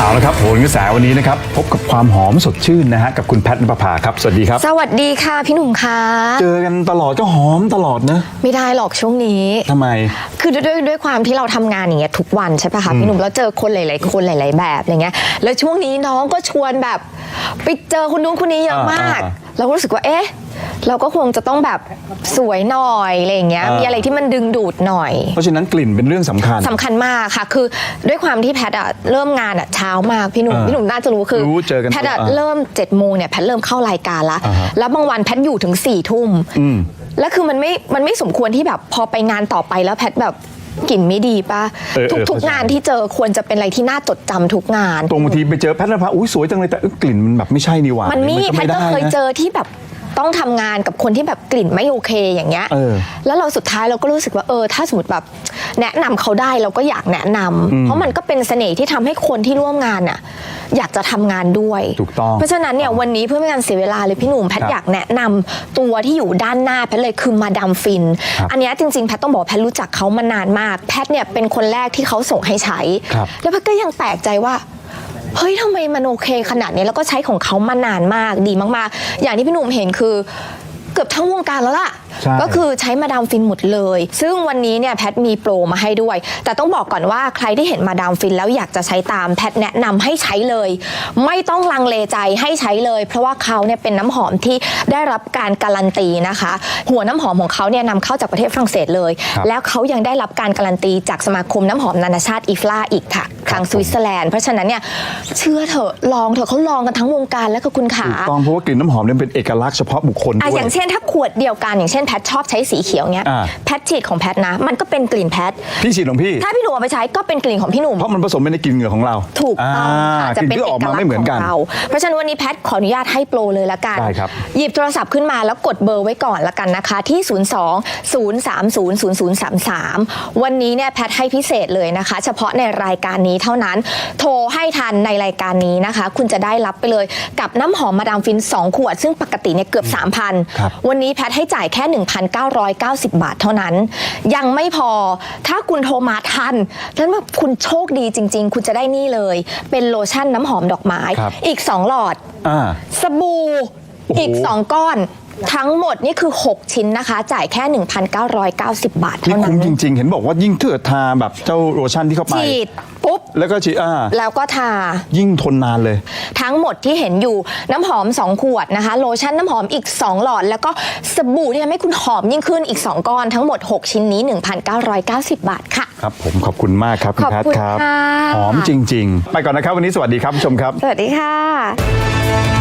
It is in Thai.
เอาละครับโหนกระแสวันนี้นะครับ พบกับความหอมสดชื่นนะฮะกับคุณแพทย์นภพาครับ สวัสดีครับ สวัสดีค่ะพี่หนุ่มคะเจอกันตลอดก็หอมตลอดนะ ไม่ได้หรอกช่วงนี้ทำไม คือด้วยด้วยด้วยความที่เราทำงานอย่างเงี้ยทุกวันใช่ปะคะพี่หนุ่มแล้วเจอคนหลายๆคนหลาย ๆ แบบอะไรเงี้ยแล้วช่วงนี้น้องก็ชวนแบบไปเจอคนนู้นคนนี้เยอะมาก อ่า เราก็รู้สึกว่าเอ๊ะ เราก็คงจะต้องแบบสวยหน่อยอะไรอย่างเงี้ยอ่ามีมีอะไรที่มันดึงดูดหน่อย เพราะฉะนั้นกลิ่นเป็นเรื่องสำคัญ สำคัญมากค่ะ คือด้วยความที่แพทย์อะเริ่มงานอะเช้ามากพี่หนุ่มอ่าพี่หนุ่มน่าจะรู้คือรู้เจอกันแพทย์อะอ่าเริ่ม7จ็ดโมงเนี่ยแพทย์เริ่มเข้ารายการละอ่าฮะ แล้วบางวันแพทย์อยู่ถึง4ี่ทุ่มอืม แล้วคือมันไม่มันไม่สมควรที่แบบพอไปงานต่อไปแล้วแพทแบบกลิ่นไม่ดีปะเออเอทุกอทุกเข้าใจ งานที่เจอควรจะเป็นอะไรที่น่าจดจำทุกงาน ตรงบางทีไปเจอแพทย์นภพาอุ้ยสวยจังเลยแต่เอ้ยกลิ่นมันแบบไม่ใช่นี่หว่ามัมันมีแพทย์ก็เคยเจออที่แบบ ต้องทำงานกับคนที่แบบกลิ่นไม่โอเคอย่างเงี้ยเออแล้วเราสุดท้ายเราก็รู้สึกว่าเออ ถ้าสมมติแบบแนะนำเขาได้เราก็อยากแนะนำเพราะมันก็เป็นเสน่ห์ที่ทำให้คนที่ร่วมงานน่ะอยากจะทำงานด้วยถูกต้องเพราะฉะนั้นเนี่ยวันนี้เพื่อไม่ให้การเสียเวลาเลยพี่หนุ่มแพทครับย์อยากแนะนำตัวที่อยู่ด้านหน้าแพทย์เลยคือมาดามฟินครับอันเนี้ยจริงๆแพทย์ต้องบอกแพทย์รู้จักเขามานานมาก แพทย์เนี่ยเป็นคนแรกที่เขาส่งให้ใช้ครับแล้วแพทย์ก็ยังแปลกใจว่า เฮ้ยทำไมมันโอเคขนาดนี้แล้วก็ใช้ของเขามานานมากดีมากๆ อย่างที่พี่หนุ่มเห็นคือเกือบทั้งวงการแล้วล่ะ ใช่ ก็คือใช้มาดามฟินหมดเลย ซึ่งวันนี้เนี่ยแพทมีโปรมาให้ด้วย แต่ต้องบอกก่อนว่าใครที่เห็นมาดามฟินแล้วอยากจะใช้ตามแพทแนะนำให้ใช้เลย ไม่ต้องลังเลใจให้ใช้เลย เพราะว่าเขาเนี่ยเป็นน้ำหอมที่ได้รับการการันตีนะคะ หัวน้ำหอมของเขาเนี่ยนำเข้าจากประเทศฝรั่งเศสเลย ครับ แล้วเขายังได้รับการการันตีจากสมาคมน้ำหอมนานาชาติอีฟลาอีกค่ะ ทางสวิตเซอร์แลนด์เพราะฉะนั้นเนี่ยเชื่อเถอะลองเถอะเขาลองกันทั้งวงการแล้วก็คุณขาถูกต้องเพราะว่ากลิ่นน้ำหอมเนี่ยเป็นเอกลักษณ์เฉพาะบุคคลอะด้วอยย่างเช่นถ้าขวดเดียวกันอย่างเช่นแพทชอบใช้สีเขียวเนี้ยอ่าแพทฉีดของแพทนะ มันก็เป็นกลิ่นแพทพี่ฉีดของพี่ ถ้าพี่หนุ่มเอาไปใช้ก็เป็นกลิ่นของพี่หนุ่มเพราะมันผสมไปในกลิ่นเหงื่อของเรา ถูกต้องค่ะากจะลิ่นเป็นที่เอออกกมาลักษไม่ณ์เหมือนขกัอนงเราเพราะฉะนั้นวันนี้แพทขออนุญาตให้โปรเลยละกันได้ครับหยิบโทรศัพท์ขึ้นมาแล้วกดเบอร์ไว้ก่อนละกันนะคะที่ 02 030 0033 วันนี้เนี่ยแพทให้พิเศษเลยนะคะ เฉพาะในรายการนี้เท่านั้น โทรให้ทันในรายการนี้นะคะ คุณจะได้รับไปเลยกับน้ำหอมมาดามฟิน 2 ขวด ซึ่งปกติเนี่ยเกือบครับ3,000 วันนี้แพทให้จ่ายแค่ 1,990 บาทเท่านั้น ยังไม่พอถ้าคุณโทรมาทันนั้นแบบคุณโชคดีจริง ๆ คุณจะได้นี่เลย เป็นโลชั่นน้ำหอมดอกไม้ครับอีก 2 หลอดอ่าสบู่โอ้โหอีก 2 ก้อน ทั้งหมดนี่คือ 6 ชิ้นนะคะ จ่ายแค่ 1,990 บาทนี่เท่านั้คุ้นมจริง ๆ เห็นบอกว่ายิ่งเถื่อทาแบบเจ้าโลชั่นที่เข้าไปฉีดปุ๊บ แล้วก็ฉีดอ่าแล้วก็ทา ยิ่งทนนานเลย ทั้งหมดที่เห็นอยู่น้ำหอม 2 ขวดนะคะ โลชั่นน้ำหอมอีก 2 หลอด แล้วก็สบู่ที่ทำให้คุณหอมยิ่งขึ้นอีก 2 ก้อน ทั้งหมด 6 ชิ้นนี้ 1,990 บาทค่ะ ครับ ผมขอบคุณมากครับคุณขอบแพทคุณย์ครับค่ะหอมจริง ๆ ไปก่อนนะครับวันนี้สวัสดีครับผู้ชมครับ สวัสดีค่ะ